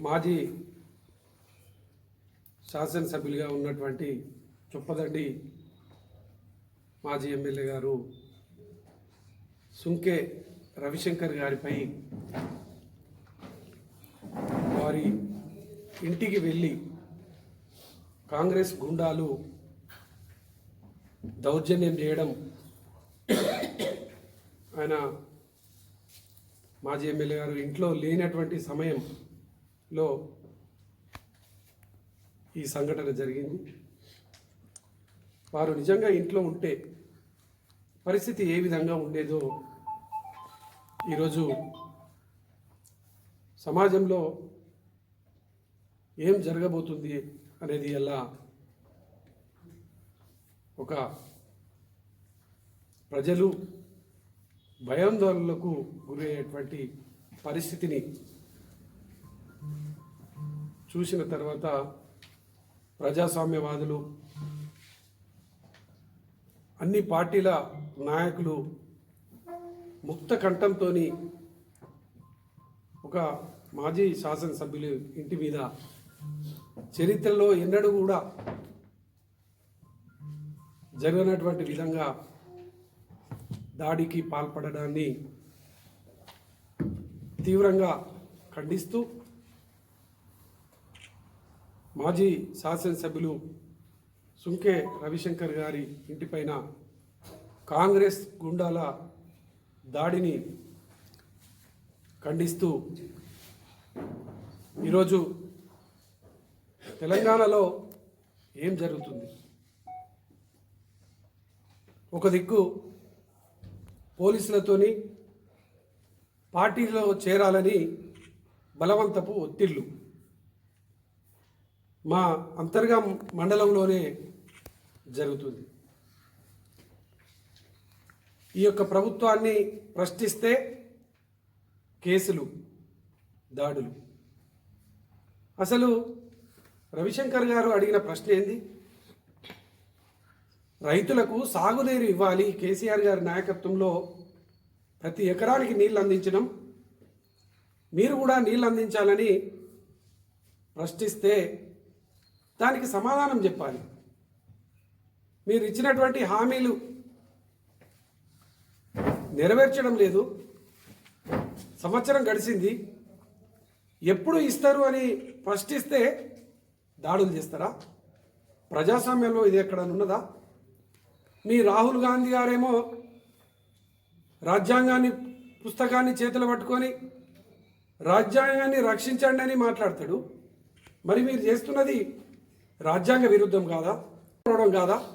మాజీ శాసనసభ్యులుగా ఉన్నటువంటి చొప్పదండి మాజీ ఎమ్మెల్యే గారు సుంకే రవిశంకర్ గారిపై వారి ఇంటికి వెళ్ళి కాంగ్రెస్ గుండాలు దౌర్జన్యం చేయడం ఆయన మాజీ ఎమ్మెల్యే గారు ఇంట్లో లేనటువంటి సమయం లో ఈ సంఘటన జరిగింది. వారు నిజంగా ఇంట్లో ఉంటే పరిస్థితి ఏ విధంగా ఉండేదో ఈరోజు సమాజంలో ఏం జరగబోతుంది అనేది ఎలా ఒక ప్రజలు భయాందోళనలకు గురయ్యేటువంటి పరిస్థితిని చూసిన తర్వాత ప్రజాస్వామ్యవాదులు అన్ని పార్టీల నాయకులు ముక్త కంఠంతో ఒక మాజీ శాసనసభ్యులు ఇంటి మీద చరిత్రలో ఎన్నడూ కూడా జరగనటువంటి విధంగా దాడికి పాల్పడడాన్ని తీవ్రంగా ఖండిస్తూ మాజీ శాసనసభ్యులు సుంకే రవిశంకర్ గారి ఇంటిపైన కాంగ్రెస్ గుండాల దాడిని ఖండిస్తూ ఈరోజు తెలంగాణలో ఏం జరుగుతుంది? ఒక దిక్కు పోలీసులతోని పార్టీలో చేరాలని బలవంతపు ఒత్తిళ్ళు మా అంతర్గా మండలంలోనే జరుగుతుంది. ఈ యొక్క ప్రభుత్వాన్ని ప్రశ్నిస్తే కేసులు దాడులు. అసలు రవిశంకర్ గారు అడిగిన ప్రశ్న ఏంది? రైతులకు సాగునీరు ఇవ్వాలి కేసీఆర్ గారి నాయకత్వంలో ప్రతి ఎకరానికి నీళ్ళు అందించడం. మీరు కూడా నీళ్ళు అందించాలని ప్రశ్నిస్తే దానికి సమాధానం చెప్పాలి. మీరు ఇచ్చినటువంటి హామీలు నెరవేర్చడం లేదు. సంవత్సరం గడిచింది. ఎప్పుడు ఇస్తారు అని ప్రశ్నిస్తే దాడులు చేస్తారా? ప్రజాస్వామ్యంలో ఇది ఎక్కడ ఉన్నదా? మీ రాహుల్ గాంధీ గారేమో రాజ్యాంగాన్ని పుస్తకాన్ని చేతులు పట్టుకొని రాజ్యాంగాన్ని రక్షించండి అని మాట్లాడతాడు. మరి మీరు చేస్తున్నది రాజ్యాంగ విరుద్ధం కాదా? పోవడం కాదా?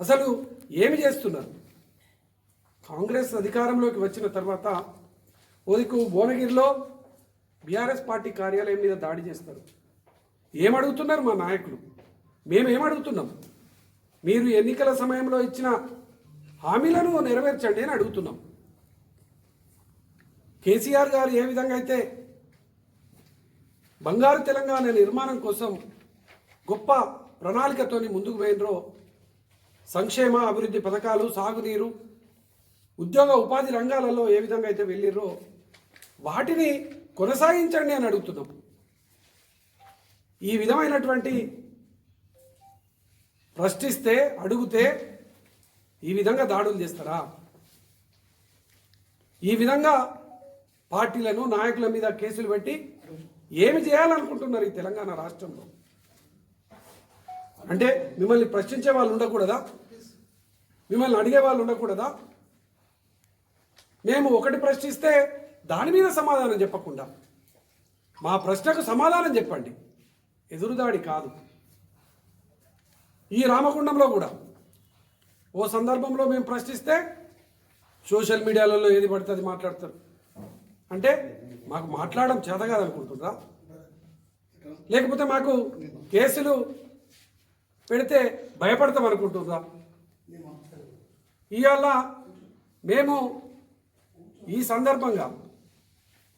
అసలు ఏమి చేస్తున్నారు? కాంగ్రెస్ అధికారంలోకి వచ్చిన తర్వాత ఓదికు భువనగిరిలో బీఆర్ఎస్ పార్టీ కార్యాలయం మీద దాడి చేస్తారు. ఏమడుగుతున్నారు మా నాయకులు? మేము ఏమడుగుతున్నాం? మీరు ఎన్నికల సమయంలో ఇచ్చిన హామీలను నెరవేర్చండి అని అడుగుతున్నాం. కేసీఆర్ గారు ఏ విధంగా అయితే బంగారు తెలంగాణ నిర్మాణం కోసం గొప్ప ప్రణాళికతోని ముందుకు పోయినరో సంక్షేమ అభివృద్ధి పథకాలు సాగునీరు ఉద్యోగ ఉపాధి రంగాలలో ఏ విధంగా అయితే వెళ్ళిర్రో వాటిని కొనసాగించండి అని అడుగుతున్నాం. ఈ విధమైనటువంటి ప్రశ్నిస్తే అడిగితే ఈ విధంగా దాడులు చేస్తారా? ఈ విధంగా పార్టీలను నాయకుల మీద కేసులు పెట్టి ఏమి చేయాలనుకుంటున్నారు ఈ తెలంగాణ రాష్ట్రంలో? అంటే మిమ్మల్ని ప్రశ్నించే వాళ్ళు ఉండకూడదా? మిమ్మల్ని అడిగే వాళ్ళు ఉండకూడదా? మేము ఒకటి ప్రశ్నిస్తే దాని మీద సమాధానం చెప్పకుండా మా ప్రశ్నకు సమాధానం చెప్పండి. ఎదురుదాడి కాదు. ఈ రామగుండంలో కూడా ఓ సందర్భంలో మేము ప్రశ్నిస్తే సోషల్ మీడియాలలో ఏది పడితే అది మాట్లాడతారు. అంటే మాకు మాట్లాడడం చేత కాదనుకుంటున్నారా? లేకపోతే మాకు కేసులు పెడితే భయపడతాం అనుకుంటుందా? ఇవాళ మేము ఈ సందర్భంగా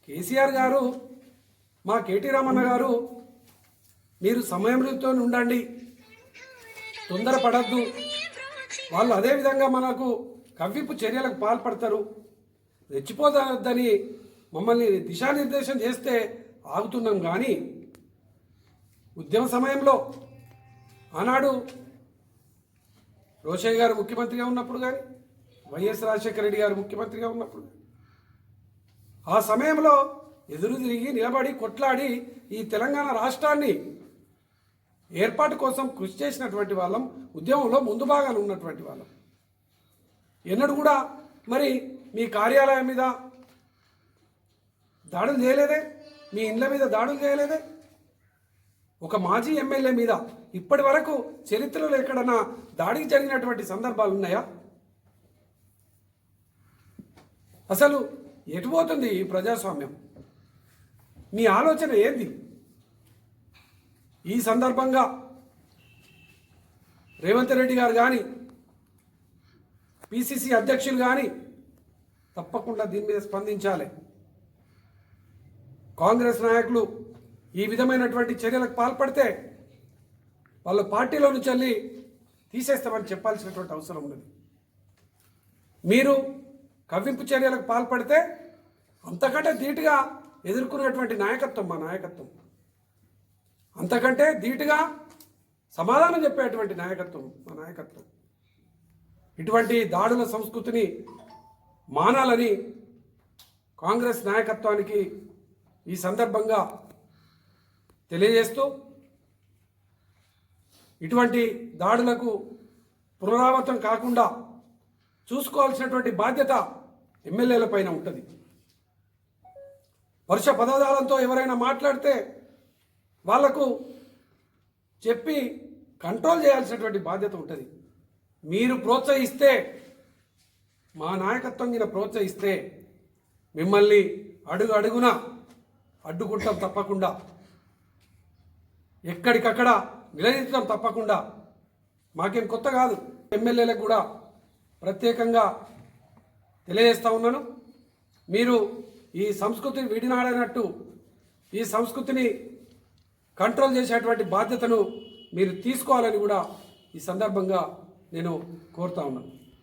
కేసీఆర్ గారు మా కేటీ రామన్న గారు మీరు సమయంతో ఉండండి తొందరపడద్దు. వాళ్ళు అదే విధంగా మనకు కవ్వింపు చర్యలకు పాల్పడతారు. రెచ్చిపోదని మమ్మల్ని దిశానిర్దేశం చేస్తే ఆగుతున్నాం కానీ ఉద్యమ సమయంలో ఆనాడు రోషయ్య గారు ముఖ్యమంత్రిగా ఉన్నప్పుడు కానీ వైఎస్ రాజశేఖర రెడ్డి గారు ముఖ్యమంత్రిగా ఉన్నప్పుడు ఆ సమయంలో ఎదురు తిరిగి నిలబడి కొట్లాడి ఈ తెలంగాణ రాష్ట్రాన్ని ఏర్పాటు కోసం కృషి చేసినటువంటి వాళ్ళం ఉద్యమంలో ముందు భాగాలు ఉన్నటువంటి వాళ్ళం. ఎన్నడూ కూడా మరి మీ కార్యాలయం మీద దాడులు చేయలేదే మీ ఇండ్ల మీద దాడులు చేయలేదే ఒక మాజీ ఎమ్మెల్యే మీద ఇప్పటి వరకు చరిత్రలో ఎక్కడన్నా దాడికి జరిగినటువంటి సందర్భాలు ఉన్నాయా? అసలు ఎటుపోతుంది ఈ ప్రజాస్వామ్యం? మీ ఆలోచన ఏంది? ఈ సందర్భంగా రేవంత్ రెడ్డి గారు కానీ పిసిసి అధ్యక్షులు కానీ తప్పకుండా దీని మీద స్పందించాలి. కాంగ్రెస్ నాయకులు ఈ విధమైనటువంటి చర్యలకు పాల్పడితే వాళ్ళ పార్టీలో నుంచి వెళ్ళి తీసేస్తామని చెప్పాల్సినటువంటి అవసరం ఉన్నది. మీరు కవ్వింపు చర్యలకు పాల్పడితే అంతకంటే ధీటుగా ఎదుర్కొనేటువంటి నాయకత్వం మా నాయకత్వం. అంతకంటే ధీటుగా సమాధానం చెప్పేటువంటి నాయకత్వం మా నాయకత్వం. ఇటువంటి దాడుల సంస్కృతిని మానాలని కాంగ్రెస్ నాయకత్వానికి ఈ సందర్భంగా తెలియజేస్తూ ఇటువంటి దాడులకు పునరావృతం కాకుండా చూసుకోవాల్సినటువంటి బాధ్యత ఎమ్మెల్యేల పైన ఉంటుంది. వర్ష పదార్థాలతో ఎవరైనా మాట్లాడితే వాళ్ళకు చెప్పి కంట్రోల్ చేయాల్సినటువంటి బాధ్యత ఉంటుంది. మీరు ప్రోత్సహిస్తే మా నాయకత్వం మీద ప్రోత్సహిస్తే మిమ్మల్ని అడుగు అడుగున అడ్డుకుంటాం తప్పకుండా. ఎక్కడికక్కడ నిలదీయడం తప్పకుండా. మాకేం కొత్త కాదు. ఎమ్మెల్యేలకు కూడా ప్రత్యేకంగా తెలియజేస్తూ ఉన్నాను. మీరు ఈ సంస్కృతిని విడినాడనట్టు ఈ సంస్కృతిని కంట్రోల్ చేసేటువంటి బాధ్యతను మీరు తీసుకోవాలని కూడా ఈ సందర్భంగా నేను కోరుతా ఉన్నాను.